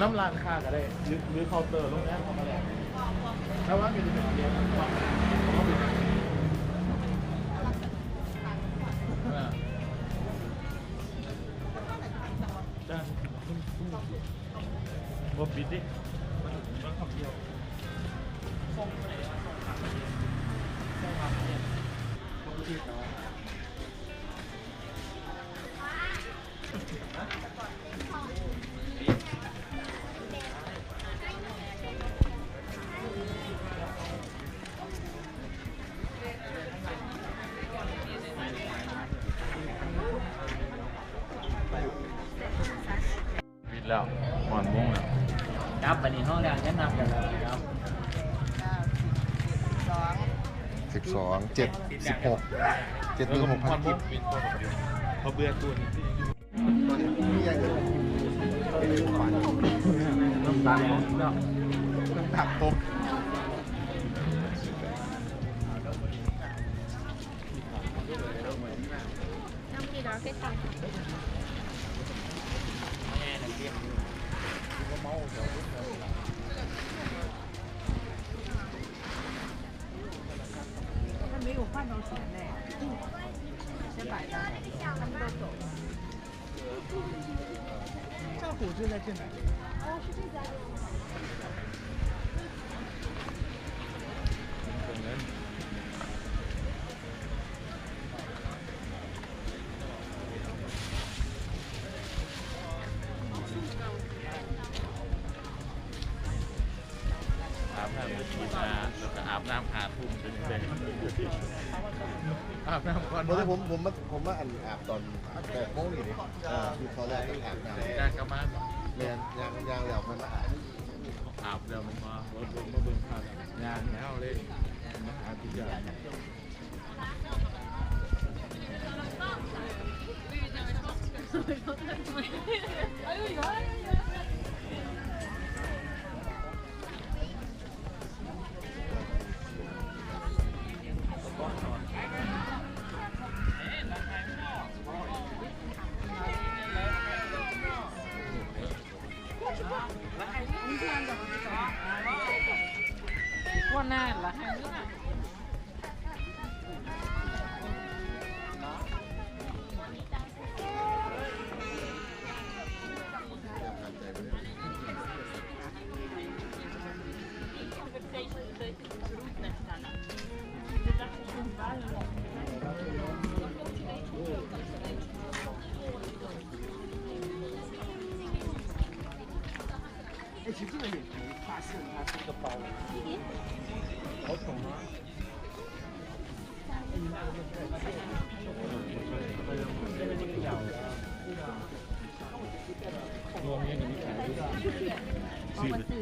น้ำร้านค้าก็ได้หรือหรือเคาน์เตอร์โรงแรมขามาแล้วแต่ว่ามันจะเป็นเรียนความเขาก็เป็นอย่างนี้อ่าจ้าคุณคุณบ่ปิดดิมันมันขับเดียว แล้วหมอนม่วงแล้วครับวันนี้ห้องแดงแนะนำกันเลยครับสิบสองเจ็ดสิบหกเจ็ดหมื่นหกพันกิกิบบปิดตัวเขาเบื่อตัวนี้ที่นี่ยังอยู่ฝันน้ำตาลแล้วน้ำหนักตก 换到前面。先摆着，他们都走了。这虎就在这边。哦，是这家店？ อาบน้ำก่อนเมื่อผมผมมาผมมาอันอาบตอนแปดโมงนี่ดิอ่าคือเขาแรกก็อาบน้ำการกลับมาเรียนยางยางแล้วมันมาอาบอาบแล้วลงมาเบิ่งเบิ่งมาเบิ่งภาพงานแล้วเลยมาหาทุกอย่าง过那哎，其实这个也可以，它是它是一个包， ซื้อซื้อ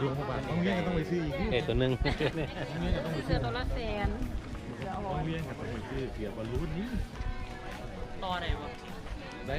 รวมเข้าไปต้องเงี้ยก็ต้องไปซื้ออีกเอ็ดตัวหนึ่งต้องเงี้ยก็ต้องไปเสื้ซื้ออตัวละแสนต้องเงี้ยก็ต้องไปซื้อเสียบอลลูนนี่ต่อไหนวะได้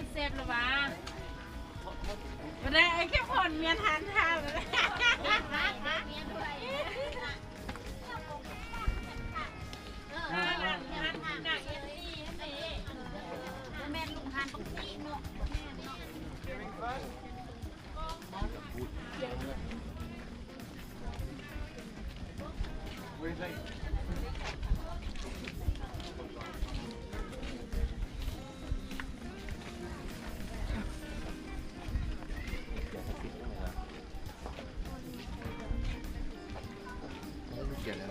ทานนั้นเซฟหรือวะไม่ได้ไอ้แค่ผ่อนเมียทานทานเลยแม่ลุงทานต้องซีเนา เขียนแล้ว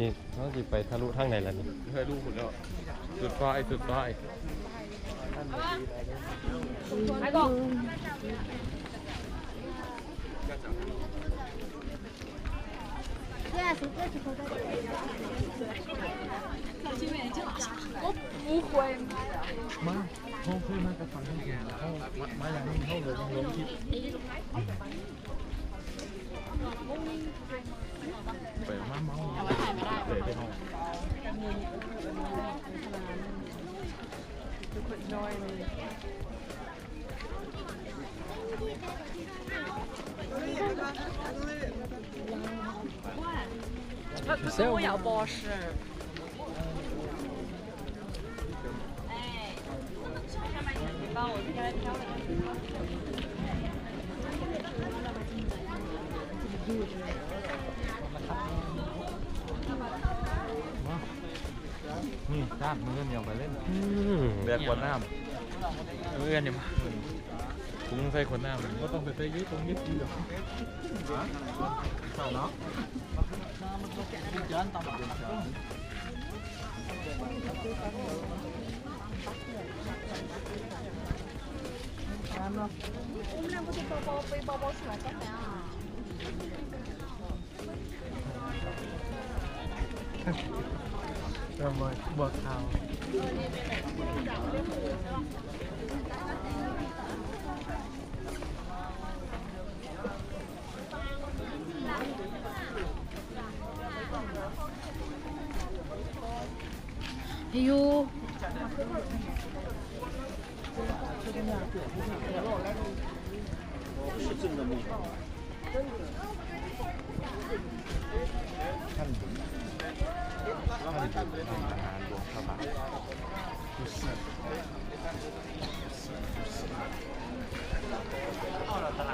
นี่เขาจะไปทะลุทางไหนล่ะนี่เคยรู้หมดแล้วสุดซอยสุดซอยไอ้บอกมาห้องเคยมากับฟังทั้งแก่แล้วเขามามาอย่างนี้เขาเลยต้องลงที่ ไปมาเมาเตะไปห้อง ทุกคนน้อยเลย 我要包是。帮我挑挑了。 างมือเหนียวไปเล่นอืมเดือดขวดน้เอื้อนอยู่ำถุงใส่ขวดน้ำก็ต้องไปใส่ยืดตรงยืดยืดเนาะน้ำเนาะ เริ่มเลยบวกข่าวอยู่ ท่านบุญท่านบุญเป็นทหารหลวงพระบาทอ๋อ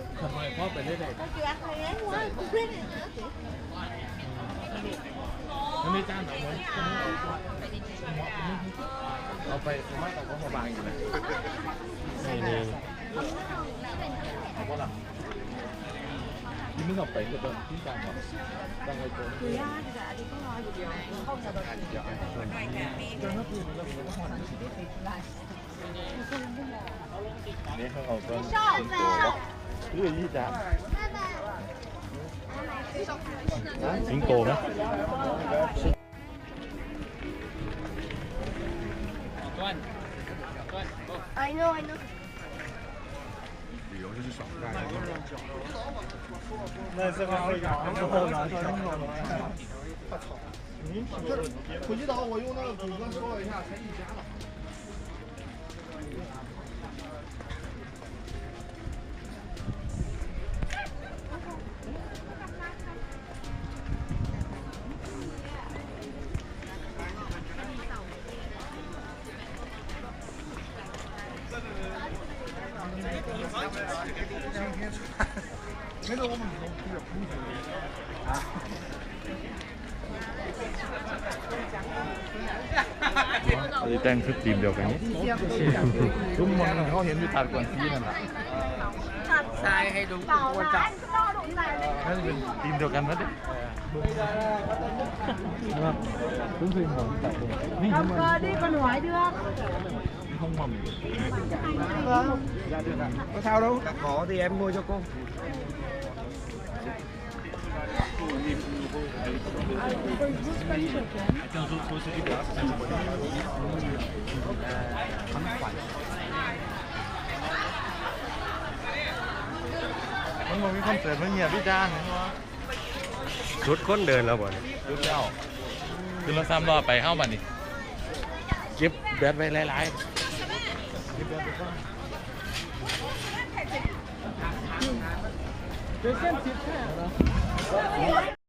ทำไมพ่อไปได้ไหนมันไม่จ้างหรอกมันเราไปสามารถเอาเข้ามาบางอยู่นะนี่นี่เอาก็หลังที่มึงเอาไปก็ต้อที่จ้างหรอกจ้างไอ้ตัคือยากจต่อันนี้ก็รออยู่เดียวเข้าจะโดนเไม่แต่นี่เดี๋ยวถ้าพูแล้วผมก็หอนนี่เขาเอาตัว 对，是啊。啊，苹果呢？I know, I know. 旅游就是爽。那再玩回家之后呢？土鸡的话，我用那个谷歌搜一下，可以加了。 내가 오면 너무 그냥 분위기 Thì đang thức tìm được như thật còn kia nè Sai hay đúng cũng quan trọng. Ờ, thế thì mình không? Đúng đi con hỏi được. Không mà mình Dạ, được ạ. Có sao đâu, đã khó thì em mua cho cô. Nó ngồi cái con sửa nó nhiều biết ra nữa về con เดินแล้วบ่เนี่ยรถเจ้าคือเราซ้ำรอไปเข้าบัดนี่เก็บแบตไว้หลายๆเก็บแบตไว้ก่อน Thank né? you.